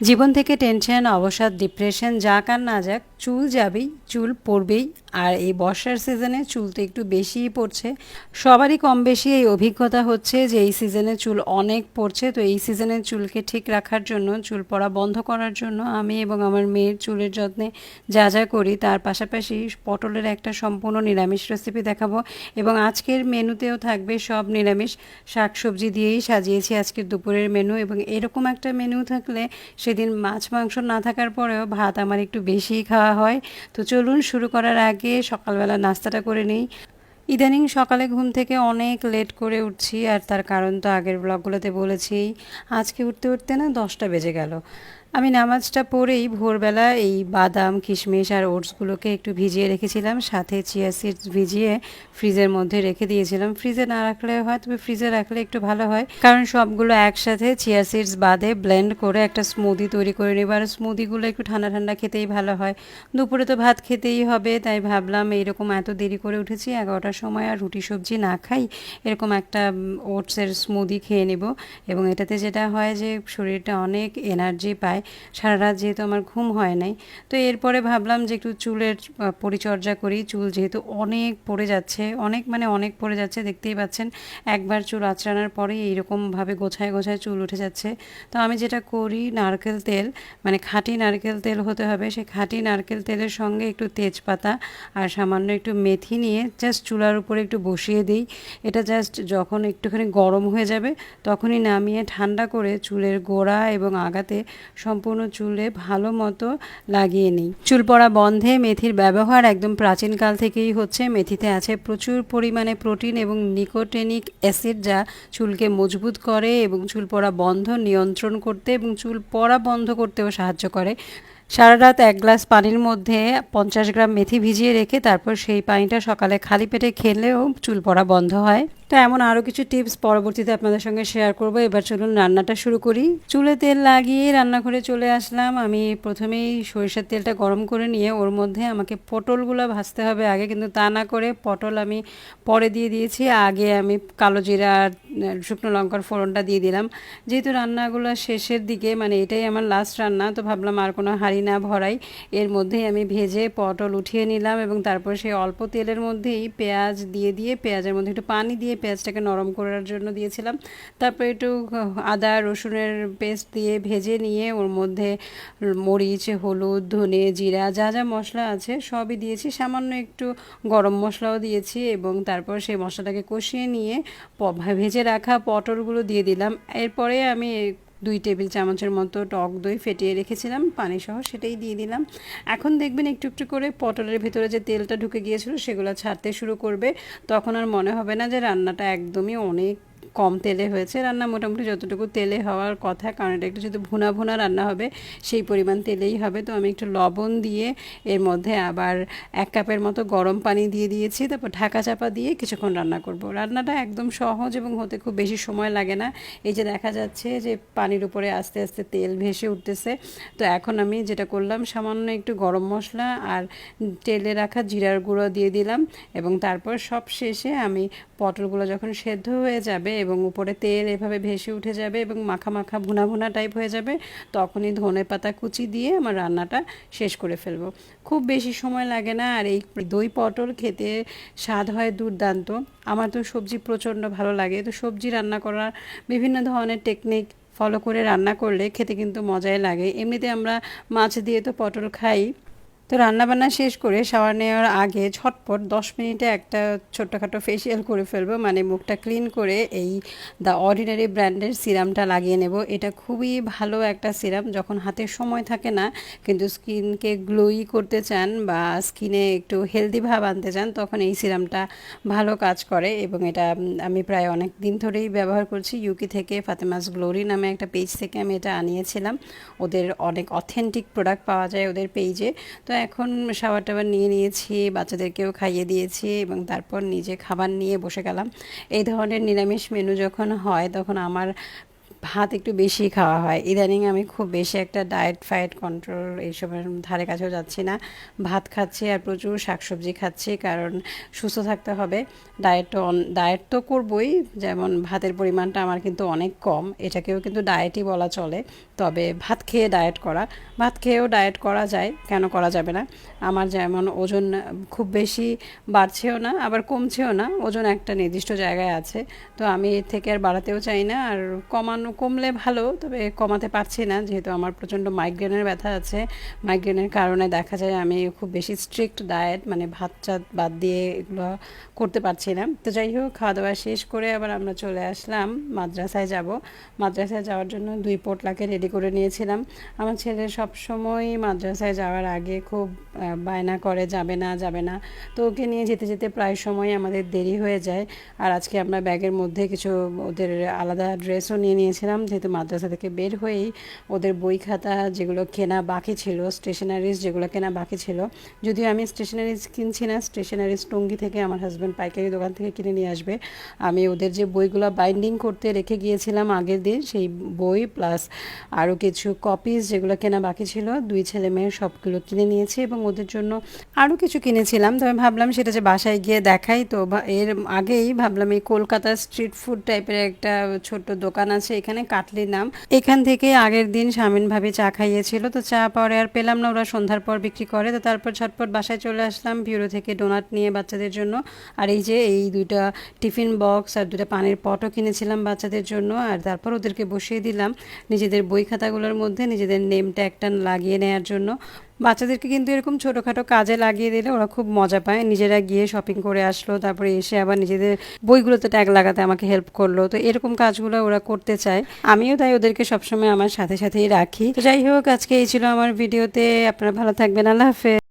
জীবন থেকে টেনশন, অবসাদ, ডিপ্রেশন যাক আর না যাক, চুল যাবেই, চুল পড়বেই আর এই বর্ষার সিজনে চুল তো একটু বেশিই পড়ছে সবারই কম বেশি এই অভিজ্ঞতা হচ্ছে যে এই সিজনে চুল অনেক পড়ছে তো এই সিজনে চুলকে ঠিক রাখার জন্য, চুল পড়া বন্ধ করার জন্য আমি এবং আমার মেয়ের চুলের যত্নে যা যা করি, তার পাশাপাশি পটলের একটা সম্পূর্ণ নিরামিষ রেসিপি দেখাবো। এবং আজকের মেনুতেও থাকবে সব নিরামিষ শাকসবজি দিয়েই সাজিয়েছি আজকের দুপুরের মেনু। এবং এরকম একটা মেনু থাকলে সেদিন মাছ, মাংস না থাকার পরেও ভাত আমার একটু বেশিই খাওয়া হয়। তো চলুন শুরু করার আগে সকালবেলা নাস্তাটা করে নিই। ইদানিং সকালে ঘুম থেকে অনেক লেট করে উঠছি আর তার কারণ তো আগের ব্লগগুলোতে বলেছি। আজকে উঠতে উঠতে না দশটা বেজে গেল। আমি নামাজটা পড়েই ভোরবেলা এই বাদাম, কিশমিশ আর ওটসগুলোকে একটু ভিজিয়ে রেখেছিলাম, সাথে চিয়া সিডস ভিজিয়ে ফ্রিজের মধ্যে রেখে দিয়েছিলাম। ফ্রিজে না রাখলে হয়, তবে ফ্রিজে রাখলে একটু ভালো হয়, কারণ সবগুলো একসাথে চিয়া সিডস বাদে ব্লেন্ড করে একটা স্মুদি তৈরি করে নেব, আর স্মুদিগুলো একটু ঠান্ডা ঠান্ডা খেতেই ভালো হয়। দুপুরে তো ভাত খেতেই হবে, তাই ভাবলাম এইরকম এত দেরি করে উঠেছি, এগারোটার সময় আর রুটি সবজি না খাই, এরকম একটা ওটসের স্মুদি খেয়ে নেব। এবং এটাতে যেটা হয় যে, শরীরটা অনেক এনার্জি পায় সারা রাত যেহেতু আমার ঘুম হয় নাই, তো এরপরে ভাবলাম যে একটু চুলের পরিচর্যা করি। চুল যেহেতু অনেক পড়ে যাচ্ছে, অনেক মানে অনেক পড়ে যাচ্ছে, দেখতেই পাচ্ছেন, একবার চুল আঁচড়ানোর পরেই এইরকমভাবে গোছায় গোছায় চুল উঠে যাচ্ছে। তো আমি যেটা করি, নারকেল তেল মানে খাঁটি নারকেল তেল হতে হবে, সেই খাঁটি নারকেল তেলের সঙ্গে একটু তেজপাতা আর সামান্য একটু মেথি নিয়ে জাস্ট চুলার উপরে একটু বসিয়ে দিই। এটা জাস্ট যখন একটুখানি গরম হয়ে যাবে, তখনই নামিয়ে ঠান্ডা করে চুলের গোড়া এবং আগাতে সম্পূর্ণ চুলে ভালো মতো লাগিয়ে নিই। চুল পড়া বন্ধে মেথির ব্যবহার একদম প্রাচীনকাল থেকেই হচ্ছে। মেথিতে আছে প্রচুর পরিমাণে প্রোটিন এবং নিকোটেনিক অ্যাসিড যা চুলকে মজবুত করে এবং চুল পড়া বন্ধ নিয়ন্ত্রণ করতে এবং চুল পড়া বন্ধ করতেও সাহায্য করে। সারা রাত এক গ্লাস পানির মধ্যে পঞ্চাশ গ্রাম মেথি ভিজিয়ে রেখে তারপর সেই পানিটা সকালে খালি পেটে খেলেও চুল পড়া বন্ধ হয়। তো এমন আরও কিছু টিপস পরবর্তীতে আপনাদের সঙ্গে শেয়ার করব। এবার চলুন রান্নাটা শুরু করি। চুলে তেল লাগিয়ে রান্নাঘরে চলে আসলাম। আমি প্রথমেই সরিষার তেলটা গরম করে নিয়ে ওর মধ্যে আমাকে পটলগুলো ভাজতে হবে আগে, কিন্তু তা না করে পটল আমি পরে দিয়ে দিয়েছি। আগে আমি কালো জিরা আর শুকনো লঙ্কার ফোড়নটা দিয়ে দিলাম। যেহেতু রান্নাগুলো শেষের দিকে মানে এটাই আমার লাস্ট রান্না, তো ভাবলাম আর কোনো হাঁড়ি না ভরাই। এর মধ্যেই আমি ভেজে পটল উঠিয়ে নিলাম এবং তারপর সেই অল্প তেলের মধ্যেই পেঁয়াজ দিয়ে দিয়ে, পেঁয়াজের মধ্যে একটু পানি দিয়ে পেঁয়াজটাকে নরম করার জন্য দিয়েছিলাম। তারপর একটু আদা, রসুনের পেস্ট দিয়ে ভেজে নিয়ে ওর মধ্যে মরিচ, হলুদ, ধনে জিরা, যা যা মশলা আছে সবই দিয়েছি। সামান্য একটু গরম মশলাও দিয়েছি এবং তারপর সেই মশলাটাকে কষিয়ে নিয়ে ভেজে রাখা পটলগুলো দিয়ে দিলাম। এরপরে আমি দুই টেবিল চামচের মতো টক দই ফেটিয়ে রেখেছিলাম পানি সহ সেটাই দিয়ে দিলাম। এখন দেখবেন একটু একটু করে পটলের ভিতরে যে তেলটা ঢুকে গিয়েছিল সেগুলো ছাড়তে শুরু করবে। তখন আর মনে হবে না যে রান্নাটা একদমই অনেক কম তেলে হয়েছে। রান্না মোটামুটি যতটুকু তেলে হওয়ার কথা, কারণ এটা একটু যদি ভুনা ভুনা রান্না হবে, সেই পরিমাণ তেলেই হবে। তো আমি একটু লবণ দিয়ে এর মধ্যে আবার এক কাপের মতো গরম পানি দিয়ে দিয়েছি। তারপর ঢাকা চাপা দিয়ে কিছুক্ষণ রান্না করব। রান্নাটা একদম সহজ এবং হতে খুব বেশি সময় লাগে না। এই যে দেখা যাচ্ছে যে পানির উপরে আস্তে আস্তে তেল ভেসে উঠতেছে। তো এখন আমি যেটা করলাম, সামান্য একটু গরম মশলা আর তেলে রাখা জিরার গুঁড়ো দিয়ে দিলাম এবং তারপর সব শেষে আমি পটলগুলো যখন সেদ্ধ হয়ে যাবে এবং উপরে তেল এভাবে ভেসে উঠে যাবে এবং মাখা মাখা ভুনা ভুনা টাইপ হয়ে যাবে, তখনই ধনে পাতা কুচি দিয়ে আমার রান্নাটা শেষ করে ফেলব। খুব বেশি সময় লাগে না আর এই দই পটল খেতে স্বাদ হয় দুর্দান্ত। আমার তো সবজি প্রচণ্ড ভালো লাগে, তো সবজি রান্না করার বিভিন্ন ধরনের টেকনিক ফলো করে রান্না করলে খেতে কিন্তু মজাই লাগে। এমনিতে আমরা মাছ দিয়ে তো পটল খাই তো রান্নাবান্না শেষ করে শাওয়ার নেওয়ার আগে ঝটপট দশ মিনিটে একটা ছোট্টখাটো ফেসিয়াল করে ফেলব। মানে মুখটা ক্লিন করে এই দ্য অর্ডিনারি ব্র্যান্ডের সিরামটা লাগিয়ে নেব। এটা খুবই ভালো একটা সিরাম যখন হাতে সময় থাকে না, কিন্তু স্কিনকে গ্লোই করতে চান বা স্কিনে একটু হেলদি ভাব আনতে চান, তখন এই সিরামটা ভালো কাজ করে এবং এটা আমি প্রায় অনেক দিন ধরেই ব্যবহার করছি। ইউকি থেকে ফাতেমাস গ্লোরি নামে একটা পেজ থেকে আমি এটা আনিয়েছিলাম। ওদের অনেক অথেন্টিক প্রোডাক্ট পাওয়া যায় ওদের পেজে তো এখন শাওয়ার টাবার নিয়ে নিয়েছি, বাচ্চাদেরকেও খাইয়ে দিয়েছি এবং তারপর নিজে খাবার নিয়ে বসে গেলাম। এই ধরনের নিরামিষ মেনু যখন হয়, তখন আমার ভাত একটু বেশি খাওয়া হয়। ইদানিং আমি খুব বেশি একটা ডায়েট ফায়েট কন্ট্রোল এইসবের ধারে কাছেও যাচ্ছি না। ভাত খাচ্ছি আর প্রচুর শাকসবজি খাচ্ছি কারণ সুস্থ থাকতে হবে। ডায়েট তো ডায়েট তো করবই, যেমন ভাতের পরিমাণটা আমার কিন্তু অনেক কম। এটাকেও কিন্তু ডায়েটই বলা চলে। তবে ভাত খেয়ে ডায়েট করা। ভাত খেয়েও ডায়েট করা যায়, কেন করা যাবে না? আমার যেমন ওজন খুব বেশি বাড়ছেও না, আবার কমছেও না। ওজন একটা নির্দিষ্ট জায়গায় আছে। তো আমি এর থেকে আর বাড়াতেও চাই না, আর কমানো কমলে ভালো, তবে কমাতে পারছি না, যেহেতু আমার প্রচণ্ড মাইগ্রেনের ব্যথা আছে। মাইগ্রেনের কারণে দেখা যায় আমি খুব বেশি স্ট্রিক্ট ডায়েট মানে ভাত চাত বাদ দিয়ে এগুলো করতে পারছি না। তো যাই হোক খাওয়া দাওয়া শেষ করে আবার আমরা চলে আসলাম, মাদ্রাসায় যাব। মাদ্রাসায় যাওয়ার জন্য দুই পোটলাকে রেডি করে নিয়েছিলাম। আমার ছেলে সব সময় মাদ্রাসায় যাওয়ার আগে খুব বায়না করে, যাবে না যাবে না। তো ওকে নিয়ে যেতে যেতে প্রায় সময় আমাদের দেরি হয়ে যায়। আর আজকে আমরা ব্যাগের মধ্যে কিছু ওদের আলাদা ড্রেসও নিয়ে নিয়েছিলাম। যেহেতু মাদ্রাসা থেকে বের হয়েই ওদের বই খাতা যেগুলো কেনা বাকি ছিল স্টেশনারিজ যেগুলো কেনা বাকি ছিল, যদিও আমি স্টেশনারিজ কিনছি না স্টেশনারিজ টঙ্গি থেকে আমার হাজব্যান্ড পাইকারি দোকান থেকে কিনে নিয়ে আসবে। আমি ওদের যে বইগুলো বাইন্ডিং করতে রেখে গিয়েছিলাম আগের দিন, সেই বই প্লাস আরও কিছু কপিস যেগুলো কেনা বাকি ছিল, দুই ছেলে মেয়ে সবগুলো কিনে নিয়েছি এবং ওদের জন্য আরও কিছু কিনেছিলাম। তবে ভাবলাম সেটা যে বাসায় গিয়ে দেখাই, তো এর আগেই ভাবলাম এই কলকাতা স্ট্রিট ফুড টাইপের একটা ছোট্ট দোকান আছে এখানে কাটলি নাম। এখান থেকে আগের দিন স্বামীন ভাবি চা খাইয়েছিল, তো চা পরে আর পেলাম না, ওরা সন্ধ্যার পর বিক্রি করে, তো তারপর ঝটপট বাসায় চলে আসলাম পিউরো থেকে ডোনাট নিয়ে বাচ্চাদের জন্য। আর এই যে এই দুইটা টিফিন বক্স আর দুটা পানির পটও কিনেছিলাম বাচ্চাদের জন্য, আর তারপর ওদেরকে বসিয়ে দিলাম নিজেদের বই খাতাগুলোর মধ্যে, নিজেদের নেমটা একটা লাগিয়ে নেওয়ার জন্য। বাচ্চাদেরকে কিন্তু এরকম ছোটোখাটো কাজে লাগিয়ে দিলে ওরা খুব মজা পায়। নিজেরা গিয়ে শপিং করে আসলো, তারপরে এসে আবার নিজেদের বইগুলোতে ট্যাগ লাগাতে আমাকে হেল্প করল। তো এরকম কাজগুলো ওরা করতে চায়। আমিও তাই ওদেরকে সবসময় আমার সাথে সাথেই রাখি। তো যাই হোক, আজকে এই ছিল আমার ভিডিওতে আপনারা ভালো থাকবেন। আল্লাহ হাফেজ।